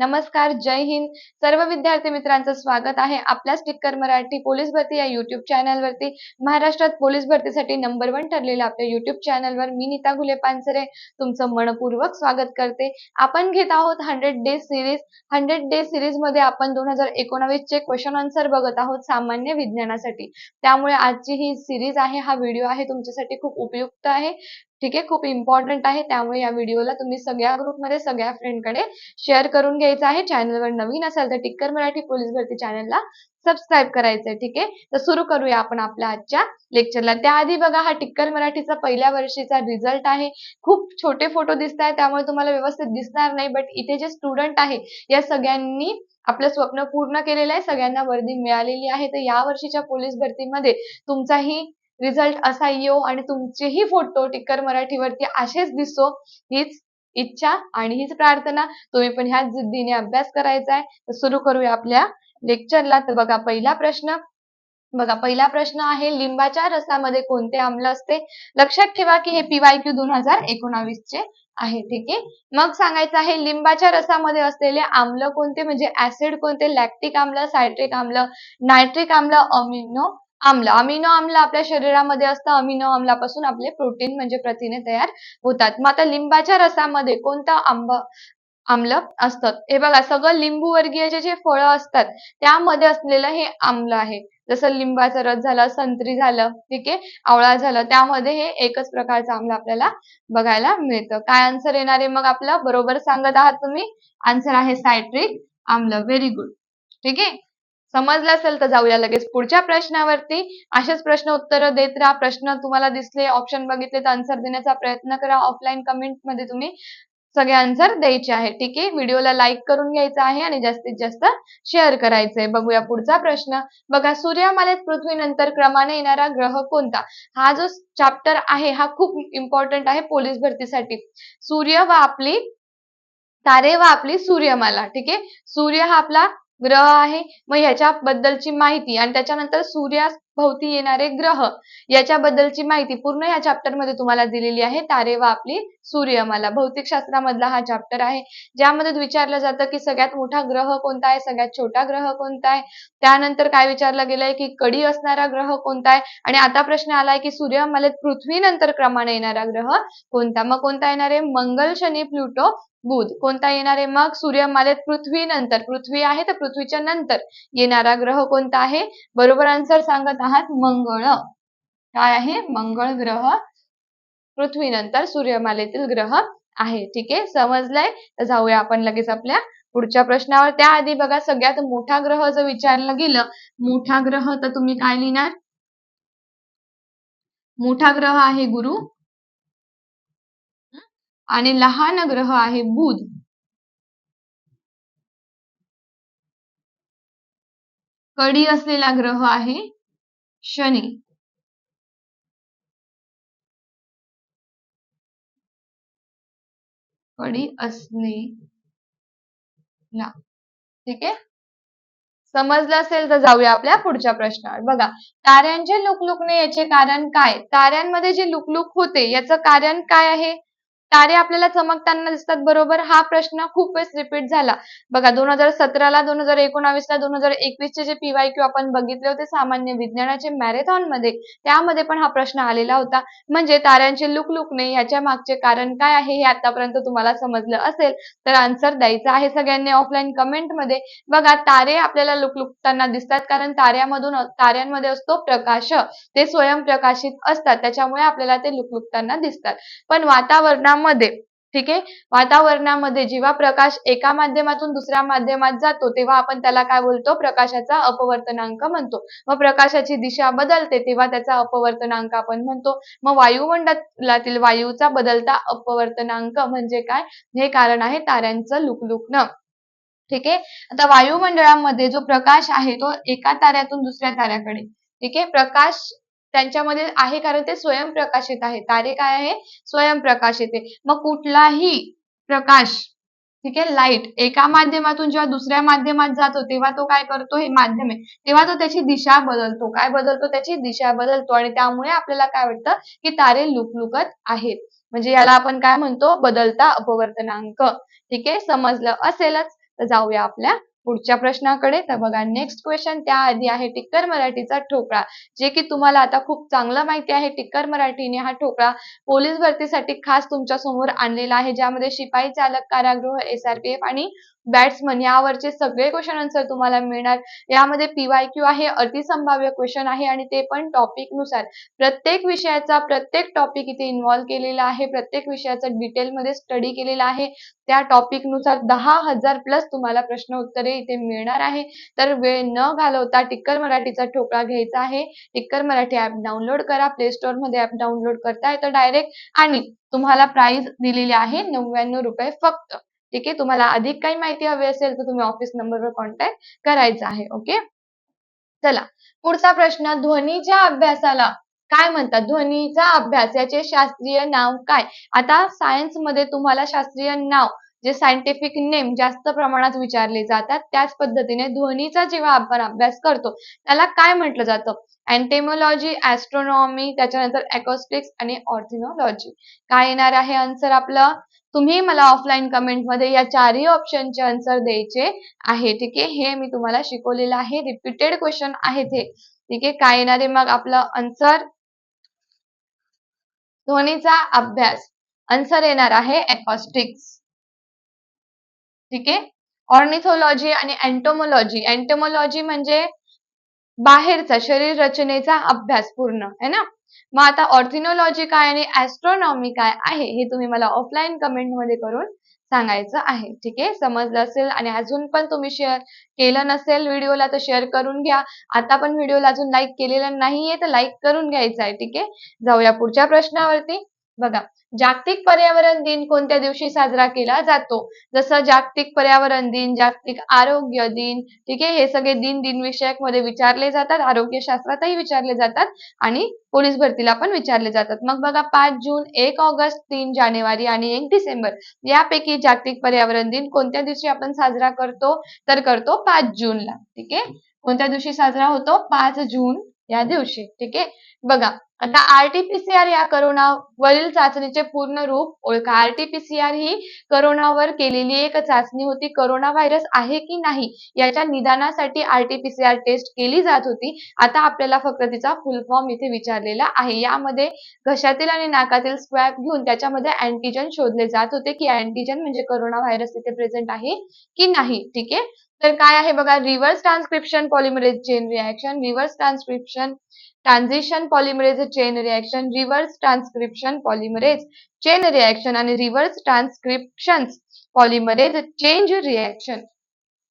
नमस्कार जय हिंद. सर्व विद्यार्थी मित्रांचं स्वागत आहे आपल्या स्टिक्कर मराठी पोलीस भरती या युट्यूब चॅनलवरती महाराष्ट्रात पोलीस भरतीसाठी नंबर वन ठरलेल्या आपल्या युट्यूब चॅनलवर मी नीता घुले पानसरे तुमचं मनपूर्वक स्वागत करते. आपण घेत आहोत hundred day series hundred day सिरीजमध्ये आपण दोन हजार एकोणावीस चे क्वेश्चन आन्सर बघत आहोत सामान्य विज्ञानासाठी. त्यामुळे आजची ही सिरीज आहे हा व्हिडिओ आहे तुमच्यासाठी खूप उपयुक्त आहे. ठीक आहे? खूप इम्पॉर्टंट आहे. त्यामुळे या व्हिडिओला तुम्ही सगळ्या ग्रुपमध्ये सगळ्या फ्रेंडकडे शेअर करून घ्यायचं आहे. चॅनलवर नवीन असाल तर टिक्कर मराठी पोलीस भरती चॅनलला सबस्क्राईब करायचंय ठीक आहे? तर सुरू करूया आपण आपल्या आजच्या लेक्चरला त्याआधी बघा हा टिक्कर मराठीचा पहिल्या वर्षीचा रिझल्ट आहे. खूप छोटे फोटो दिसत आहे त्यामुळे तुम्हाला व्यवस्थित दिसणार नाही. बट इथे जे स्टुडंट आहे या सगळ्यांनी आपलं स्वप्न पूर्ण केलेलं आहे. सगळ्यांना वर्दी मिळालेली आहे. तर या वर्षीच्या पोलीस भरतीमध्ये तुमचाही रिझल्ट असा येऊ आणि तुमचेही फोटो टिक्कर मराठीवरती असेच दिसो हीच इच्छा आणि हीच प्रार्थना. तुम्ही पण ह्याच जिद्दीने अभ्यास करायचा आहे. तर सुरू करूया आपल्या लेक्चरला तर बघा पहिला प्रश्न बघा पहिला प्रश्न आहे लिंबाच्या रसामध्ये कोणते आम्ल असते? लक्षात ठेवा की हे पीवाय क्यू दोन हजार एकोणावीस चे आहे ठीक आहे? मग सांगायचं आहे लिंबाच्या रसामध्ये असलेले आम्ल कोणते? म्हणजे ऍसिड कोणते? लॅक्टिक आम्ल सायट्रिक आम्ल नायट्रिक आम्ल अमिनो आम्ल अमिनो आम्ल आपल्या शरीरामध्ये असतं. अमिनो आम्लापासून आपले प्रोटीन म्हणजे प्रथिने तयार होतात. मग आता लिंबाच्या रसामध्ये कोणतं आंब आम्ल असतात हे बघा सगळं लिंबू वर्गीय जे फळं असतात त्यामध्ये असलेलं हे आम्ल आहे. जसं लिंबाचा रस झाला संत्री झालं ठीक आहे आवळा झालं त्यामध्ये हे एकच प्रकारचं आम्ल आपल्याला बघायला मिळतं. काय आन्सर येणार आहे मग आपलं? बरोबर सांगत आहात तुम्ही? आन्सर आहे सायट्रिक आम्ल. व्हेरी गुड ठीक आहे? समजलं असेल तर जाऊया लगेच. पुढच्या प्रश्नावरती असेच प्रश्न उत्तर देत राहा. प्रश्न तुम्हाला दिसले ऑप्शन बघितले तर आन्सर देण्याचा प्रयत्न करा. ऑफलाईन कमेंटमध्ये तुम्ही सगळे आन्सर द्यायचे आहे ठीक आहे? व्हिडिओला लाईक करून घ्यायचा आहे आणि जास्तीत जास्त शेअर करायचंय बघूया पुढचा प्रश्न. बघा सूर्यमालेत पृथ्वीनंतर क्रमाने येणारा ग्रह कोणता? हा जो चॅप्टर आहे हा खूप इम्पॉर्टंट आहे पोलीस भरतीसाठी. सूर्य व आपली तारे व आपली सूर्यमाला. ठीक आहे? सूर्य हा आपला ग्रह आहे. मग ह्याच्याबद्दलची माहिती आणि त्याच्यानंतर सूर्याभोवती येणारे ग्रह याच्याबद्दलची माहिती पूर्ण या चॅप्टरमध्ये तुम्हाला दिलेली आहे. तारे व आपली सूर्यमाला. भौतिकशास्त्रामधला हा चॅप्टर आहे. ज्यामध्ये विचारलं जातं की सगळ्यात मोठा ग्रह कोणता आहे? सगळ्यात छोटा ग्रह कोणता आहे? त्यानंतर काय विचारलं गेलंय की कडी असणारा ग्रह कोणता आहे? आणि आता प्रश्न आलाय की सूर्यमालेत पृथ्वीनंतर क्रमाने येणारा ग्रह कोणता? मग कोणता येणार आहे? मंगल शनी प्लुटो बुध. कोणता येणार आहे? मग सूर्यमालेत पृथ्वी नंतर. पृथ्वी आहे तर पृथ्वीच्या नंतर. येणारा ग्रह कोणता आहे? बरोबर आन्सर सांगत आहात मंगळ. काय आहे? मंगळ ग्रह. पृथ्वीनंतर सूर्यमालेतील ग्रह आहे. ठीक आहे? समजलंय? तर जाऊया आपण लगेच आपल्या पुढच्या प्रश्नावर. त्याआधी बघा सगळ्यात मोठा ग्रह जर विचारलं गेलं मोठा ग्रह तर तुम्ही काय लिहिणार? मोठा ग्रह आहे गुरु. आणि लहान ग्रह आहे बुध. कडी असलेला ग्रह आहे शनी. कडी असणे ठीक आहे? समजलं असेल तर जाऊया आपल्या पुढच्या प्रश्नावर. बघा ताऱ्यांचे लुकलुकणे याचे कारण काय? ताऱ्यांमध्ये जे लुकलुक होते याचं कारण काय आहे? तारे आपल्याला चमकताना दिसतात बरोबर? हा प्रश्न खूप वेळेस रिपीट झाला. बघा दोन हजार सतराला दोन हजार एकोणावीसला दोन हजार एकवीसचे जे पीवाय क्यू आपण बघितले होते सामान्य विज्ञानाचे मॅरेथॉनमध्ये त्यामध्ये पण हा प्रश्न आलेला होता. म्हणजे ताऱ्यांचे लुकलुकणे याच्या मागचे कारण काय आहे हे आतापर्यंत तुम्हाला समजलं असेल तर आन्सर द्यायचा आहे सगळ्यांनी ऑफलाईन कमेंटमध्ये. बघा तारे आपल्याला लुकलुकताना दिसतात कारण ताऱ्यामधून ताऱ्यांमध्ये असतो प्रकाश. ते स्वयंप्रकाशित असतात त्याच्यामुळे आपल्याला ते लुकलुकताना दिसतात. पण वातावरणा वातावरणामध्ये ठीक आहे? वातावरणामध्ये जेव्हा प्रकाश एका माध्यमातून दुसऱ्या माध्यमात जातो तेव्हा आपण त्याला काय बोलतो? प्रकाशाचा अपवर्तनांक म्हणतो. मग प्रकाशाची दिशा बदलते तेव्हा त्याचा अपवर्तनांक आपण म्हणतो. मग वायुमंडलातील वायूचा बदलता अपवर्तनांक म्हणजे काय? हे कारण आहे ताऱ्यांचं लुकलुकणं. ठीक आहे? आता वायुमंडळामध्ये जो प्रकाश आहे तो एका ताऱ्यातून दुसऱ्या ताऱ्याकडे. ठीक आहे? प्रकाश त्यांच्यामध्ये आहे कारण ते स्वयंप्रकाशित आहे. तारे काय आहे? स्वयंप्रकाशित आहे. मग कुठलाही प्रकाश ठीक आहे लाइट एका माध्यमातून जेव्हा दुसऱ्या माध्यमात जातो तेव्हा तो काय करतो? हे माध्यम आहे. तेव्हा तो त्याची दिशा बदलतो. काय बदलतो? त्याची दिशा बदलतो आणि त्यामुळे आपल्याला काय वाटतं? की तारे लुकलुकत आहेत. म्हणजे याला आपण काय म्हणतो? बदलता अपवर्तनांक. ठीक आहे? समजलं असेलच. तर जाऊया आपल्या पुढच्या प्रश्नाकडे. तर बघा नेक्स्ट क्वेश्चन त्याआधी आहे टिक्कर मराठीचा ठोकळा. जे की तुम्हाला आता खूप चांगलं माहिती आहे टिक्कर मराठीने हा ठोकळा पोलीस भरतीसाठी खास तुमच्यासमोर आणलेला आहे. ज्यामध्ये शिपाई चालक कारागृह एसआरपीएफ आणि बॅट्समन यावरचे सगळे क्वेश्चन आन्सर तुम्हाला मिळणार. यामध्ये पीवाय क्यू आहे अतिसंभाव्य क्वेश्चन आहे आणि ते पण टॉपिकनुसार. प्रत्येक विषयाचा प्रत्येक टॉपिक इथे इन्व्हॉल्व केलेला आहे प्रत्येक विषयाचा डिटेलमध्ये स्टडी केलेला आहे. त्या टॉपिकनुसार दहा हजार प्लस तुम्हाला प्रश्न उत्तरे इथे मिळणार आहे. तर वेळ न घालवता टिक्कर मराठीचा ठोकळा घ्यायचा आहे. टिक्कर मराठी ऍप डाउनलोड करा प्ले स्टोअरमध्ये ऍप डाउनलोड करता येतं डायरेक्ट आणि तुम्हाला प्राइस दिलेली आहे नव्याण्णव रुपये फक्त. ठीक आहे? तुम्हाला अधिक काही माहिती हवी असेल तर तुम्ही ऑफिस नंबरवर कॉन्टॅक्ट करायचा आहे ओके चला पुढचा प्रश्न ध्वनीच्या अभ्यासाला काय म्हणतात? ध्वनीचा अभ्यास याचे शास्त्रीय नाव काय? आता सायन्समध्ये तुम्हाला शास्त्रीय नाव जे सायंटिफिक नेम जास्त प्रमाणात विचारले जातात त्याच पद्धतीने ध्वनीचा जेव्हा आपण अभ्यास करतो त्याला काय म्हटलं जातं? अँटेमोलॉजी ऍस्ट्रॉनॉमी त्याच्यानंतर अकॉस्टिक्स आणि ऑर्थिनॉलॉजी काय येणार आहे? आन्सर आपलं? तुम्ही मला ऑफलाईन कमेंटमध्ये या चारही ऑप्शनचे आन्सर द्यायचे आहे ठीक आहे? हे मी तुम्हाला शिकवलेलं आहे. रिपीटेड क्वेश्चन आहेत हे ठीक आहे? काय येणार आहे मग आपलं आन्सर ध्वनीचा अभ्यास. आन्सर येणार आहे एकॉस्टिक्स ठीक आहे? ऑर्निथोलॉजी आणि अँटोमोलॉजी अँटोमोलॉजी म्हणजे बाहेरचा शरीर रचनेचा अभ्यास पूर्ण है ना? मग आता ऑर्थिनॉलॉजी काय आणि ऍस्ट्रॉनॉमी काय आहे हे तुम्ही मला ऑफलाईन कमेंटमध्ये करून सांगायचं आहे. ठीक आहे? समजलं असेल आणि अजून पण तुम्ही शेअर केलं नसेल व्हिडिओला तर शेअर करून घ्या. आता पण व्हिडिओला अजून लाईक केलेलं नाहीये तर लाईक करून घ्यायचं आहे. ठीक आहे? जाऊया पुढच्या प्रश्नावरती. बघा जागतिक पर्यावरण दिन कोणत्या दिवशी साजरा केला जातो? जसं जागतिक पर्यावरण दिन जागतिक आरोग्य दिन ठीक आहे? हे सगळे दिन दिनविषयकमध्ये विचारले जातात आरोग्यशास्त्रातही विचारले जातात आणि पोलीस भरतीला पण विचारले जातात. मग बघा पाच जून एक ऑगस्ट तीन जानेवारी आणि एक डिसेंबर यापैकी जागतिक पर्यावरण दिन कोणत्या दिवशी आपण साजरा करतो? तर करतो पाच जूनला ठीक आहे? कोणत्या दिवशी साजरा होतो? पाच जून या दिवशी ठीक आहे? बघा आता आरटीपीसीआर या करोनावरील चाचणीचे पूर्ण रूप ओळखा. आरटीपीसीआर ही करोनावर केलेली एक चाचणी होती. करोना व्हायरस आहे की नाही याच्या निदानासाठी आरटीपीसीआर टेस्ट केली जात होती. आता आपल्याला फक्त तिचा फुल फॉर्म इथे विचारलेला आहे. यामध्ये घशातील आणि नाकातील स्वॅब घेऊन त्याच्यामध्ये अँटीजन शोधले जात होते की अँटीजन म्हणजे करोना व्हायरस तिथे प्रेझेंट आहे की नाही ठीक आहे? तर काय आहे बघा reverse transcription polymerase chain reaction reverse transcription transition polymerase chain reaction reverse transcription polymerase chain reaction आणि reverse transcription polymerase change reaction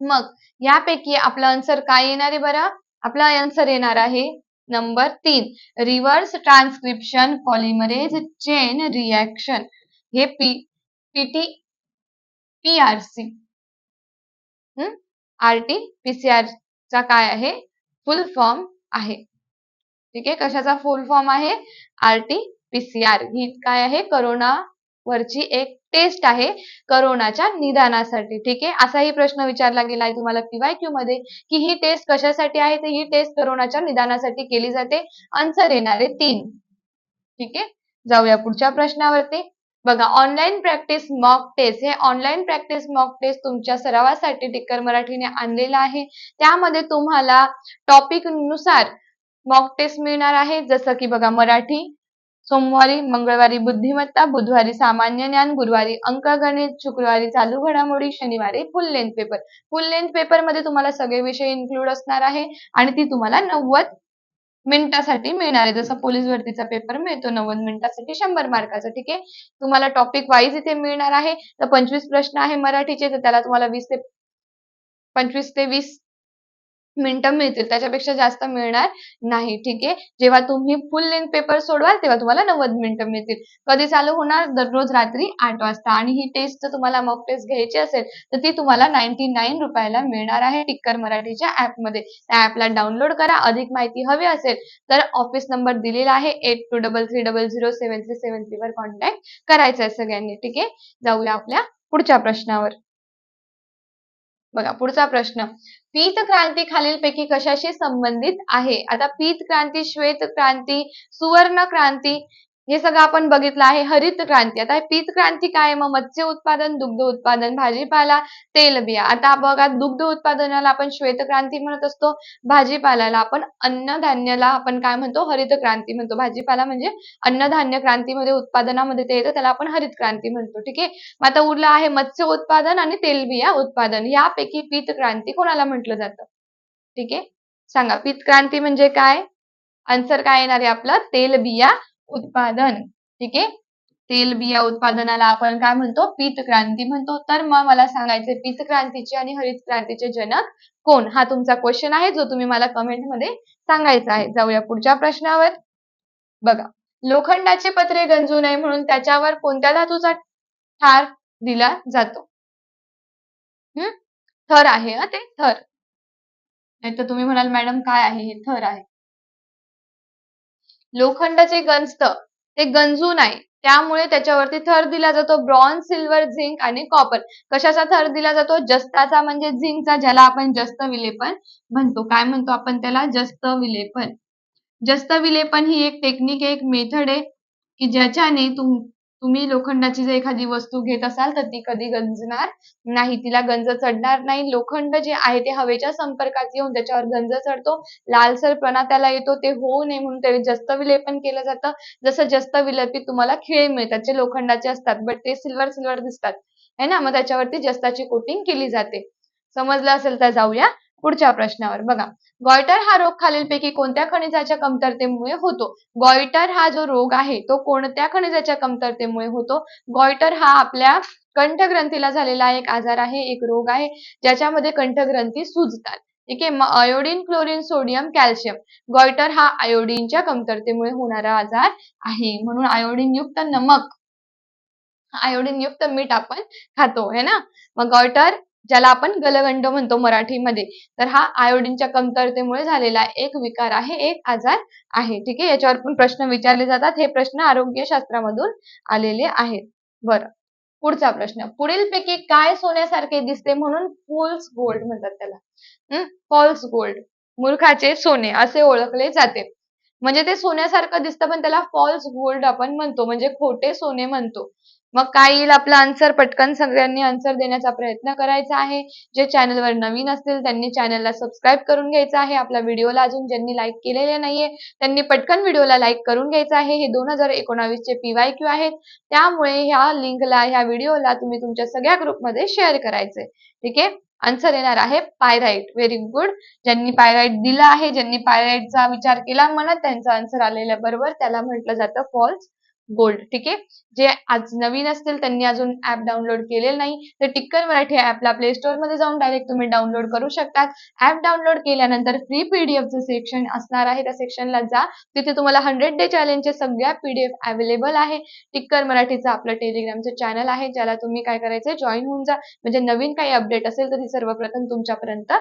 मग यापैकी आपला आन्सर काय येणार आहे बरं? आपला आन्सर येणार आहे नंबर तीन reverse transcription polymerase chain reaction हे P PT PRC R T PCR चा काय आहे? फुल फॉर्म आहे. ठीक आहे? कशाचा फुल फॉर्म आहे? आर टी पीसीआर ही काय आहे? करोना वरची एक टेस्ट आहे. करोनाच्या निदानासाठी. ठीक आहे? असाही प्रश्न विचारला गेला आहे तुम्हाला पीवाय क्यू मध्ये की ही टेस्ट कशासाठी आहे? तर ही टेस्ट करोनाच्या निदानासाठी केली जाते. आन्सर येणारे तीन. ठीक आहे? जाऊया पुढच्या प्रश्नावरती. बघा ऑनलाईन प्रॅक्टिस मॉक टेस्ट हे ऑनलाईन प्रॅक्टिस मॉक टेस्ट तुमच्या सरावासाठी टिक्कर मराठीने आणलेलं आहे. त्यामध्ये तुम्हाला टॉपिकनुसार मॉक टेस्ट मिळणार आहे. जसं की बघा मराठी सोमवारी मंगळवारी बुद्धिमत्ता बुधवारी सामान्य ज्ञान गुरुवारी अंकगणित शुक्रवारी चालू घडामोडी शनिवारी full length paper full length पेपरमध्ये तुम्हाला सगळे विषय इन्क्लूड असणार आहे आणि ती तुम्हाला नव्वद मिनिटासाठी मिळणार आहे. जसं पोलीस भरतीचा पेपर मिळतो नव्वद मिनिटासाठी शंभर मार्काचा ठीक आहे? तुम्हाला टॉपिक वाईज इथे मिळणार आहे. तर पंचवीस प्रश्न आहे मराठीचे तर त्याला तुम्हाला वीस ते पंचवीस ते वीस मिनिटं मिळतील. त्याच्यापेक्षा जास्त मिळणार नाही. ठीक आहे? जेव्हा तुम्ही फुल लेंथ पेपर सोडवाल तेव्हा तुम्हाला नव्वद मिनिटं मिळतील. कधी चालू होणार? दररोज रात्री आठ वाजता. आणि ही टेस्ट जर तुम्हाला मॉक टेस्ट घ्यायची असेल तर ती तुम्हाला नाईन्टी नाईन रुपयाला मिळणार आहे टिक्कर मराठीच्या ऍपमध्ये त्या ऍपला डाउनलोड करा. अधिक माहिती हवी असेल तर ऑफिस नंबर दिलेला आहे. Eight two double three double zero seven three seven three वर कॉन्टॅक्ट करायचा आहे सगळ्यांनी. ठीक आहे? जाऊया आपल्या पुढच्या प्रश्नावर. बघा पुढचा प्रश्न. पीत क्रांती खालीलपैकी कशाशी संबंधित आहे? आता पीत क्रांती श्वेत क्रांती सुवर्ण क्रांती हे सगळं आपण बघितलं आहे. हरित क्रांती. आता पीत क्रांती काय मग मत्स्य उत्पादन दुग्ध उत्पादन भाजीपाला तेलबिया आता बघा दुग्ध उत्पादनाला आपण श्वेत क्रांती म्हणत असतो. भाजीपाल्याला आपण अन्नधान्याला आपण काय म्हणतो? हरित क्रांती म्हणतो. भाजीपाला म्हणजे अन्नधान्य क्रांतीमध्ये उत्पादनामध्ये ते येतं त्याला आपण हरित क्रांती म्हणतो. ठीक आहे? मग आता उरलं आहे मत्स्य उत्पादन आणि तेलबिया उत्पादन. यापैकी पीत क्रांती कोणाला म्हटलं जातं? ठीक आहे? सांगा. पीत क्रांती म्हणजे काय? आन्सर काय येणार आहे आपलं? तेलबिया उत्पादन. ठीक आहे? तेलबिया उत्पादनाला आपण काय म्हणतो? पीत क्रांती म्हणतो. तर मग मला सांगायचं पीत क्रांतीचे आणि हरित क्रांतीचे जनक कोण? हा तुमचा क्वेश्चन आहे जो तुम्ही मला कमेंटमध्ये सांगायचा आहे. जाऊया पुढच्या प्रश्नावर. बघा लोखंडाचे पत्रे गंजू नये म्हणून त्याच्यावर कोणत्या धातूचा ठार दिला जातो? हम्म थर आहे ते? थर. नाही तर तुम्ही म्हणाल मॅडम काय आहे? हे थर आहे. लोखंडाचे गंजत. ते गंजू नाही. त्यामुळे त्याच्यावरती थर दिला जातो ब्रॉन्झ सिल्वर झिंक आणि कॉपर कशाचा थर दिला जातो? जस्ताचा म्हणजे झिंकचा ज्याला आपण जस्त विलेपन म्हणतो. काय म्हणतो आपण त्याला? जस्त विलेपन. जस्त विलेपन ही एक टेक्निक एक मेथड आहे की ज्याच्याने तुम तुम्ही लोखंडाची जर एखादी वस्तू घेत असाल तर ती कधी गंजणार नाही. तिला गंज चढणार नाही. लोखंड जे आहे ते हवेच्या संपर्कात येऊन त्याच्यावर गंज चढतो. लालसरपणा त्याला येतो. ते होऊ नये म्हणून ते जास्त विलेपन केलं जातं. जसं जास्त विलेपित तुम्हाला खिळे मिळतात जे लोखंडाचे असतात बट ते सिल्वर सिल्वर दिसतात. है ना? मग त्याच्यावरती जस्ताची कोटिंग केली जाते. समजलं असेल तर जाऊया. पुढच्या प्रश्नावर. बघा गॉयटर हा रोग खालीलपैकी कोणत्या खनिजाच्या कमतरतेमुळे होतो? गॉयटर हा जो रोग आहे तो कोणत्या खनिजाच्या कमतरतेमुळे होतो? गॉयटर हा आपल्या कंठग्रंथीला झालेला एक आजार आहे एक रोग आहे ज्याच्यामध्ये कंठग्रंथी सुजतात. ठीक आहे? मग iodine chlorine sodium calcium goitre हा आयोडीनच्या कमतरतेमुळे होणारा आजार आहे. म्हणून आयोडीन युक्त नमक आयोडीन युक्त मीठ आपण खातो है ना? मग गॉयटर ज्याला आपण गलगंड म्हणतो मराठीमध्ये. तर हा आयोडीनच्या कमतरतेमुळे झालेला एक विकार आहे एक आजार आहे. ठीक आहे? याच्यावर पण प्रश्न विचारले जातात. हे प्रश्न आरोग्यशास्त्रामधून आलेले आहेत. बरं. पुढचा प्रश्न. पुढीलपैकी काय सोन्यासारखे दिसते म्हणून फुल्स गोल्ड म्हणतात त्याला. फॉल्स गोल्ड मूर्खाचे सोने असे ओळखले जाते. म्हणजे ते सोन्यासारखं दिसतं पण त्याला फॉल्स गोल्ड आपण म्हणतो. म्हणजे खोटे सोने म्हणतो. मग काय येईल आपला आन्सर पटकन सगळ्यांनी आन्सर देण्याचा प्रयत्न करायचा आहे. जे चॅनलवर नवीन असतील त्यांनी चॅनलला सबस्क्राईब करून घ्यायचं आहे. आपल्या व्हिडिओला अजून ज्यांनी लाईक केलेले नाहीये त्यांनी पटकन व्हिडिओला लाईक करून घ्यायचं आहे. हे दोन हजार एकोणावीसचे पीवाय क्यू आहेत. त्यामुळे ह्या लिंकला ह्या व्हिडिओला तुम्ही तुमच्या सगळ्या ग्रुपमध्ये शेअर करायचे ठीक आहे? आन्सर येणार आहे पायराईट व्हेरी गुड ज्यांनी पायराईट दिला आहे ज्यांनी पायराईटचा विचार केला म्हणत त्यांचा आन्सर आलेल्या बरोबर. त्याला म्हटलं जातं फॉल्स गोल्ड ठीक आहे? जे आज नवीन असतील त्यांनी अजून ऍप डाउनलोड केलेलं नाही. तर टिक्कर मराठी ऍपला प्ले स्टोअरमध्ये जाऊन डायरेक्ट तुम्ही डाउनलोड करू शकता ऍप डाउनलोड केल्यानंतर फ्री पीडीएफचं सेक्शन असणार आहे. त्या सेक्शनला जा. तिथे तुम्हाला हंड्रेड डे चॅलेंजचे सगळ्या पीडीएफ अवेलेबल आहे. टिक्कर मराठीचं आपलं टेलिग्रामचं चॅनल आहे ज्याला तुम्ही काय करायचं जॉईन होऊन जा. म्हणजे नवीन काही अपडेट असेल तर ती सर्वप्रथम तुमच्यापर्यंत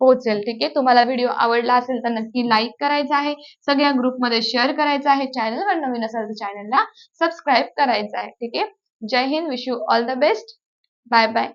पोहोचेल. ठीक आहे? तुम्हाला व्हिडिओ आवडला असेल तर नक्की लाईक करायचा आहे. सगळ्या ग्रुपमध्ये शेअर करायचा आहे. चॅनलवर नवीन असेल तर चॅनलला सबस्क्राईब करायचा आहे. ठीक आहे? Jai Hind wish you all the best bye bye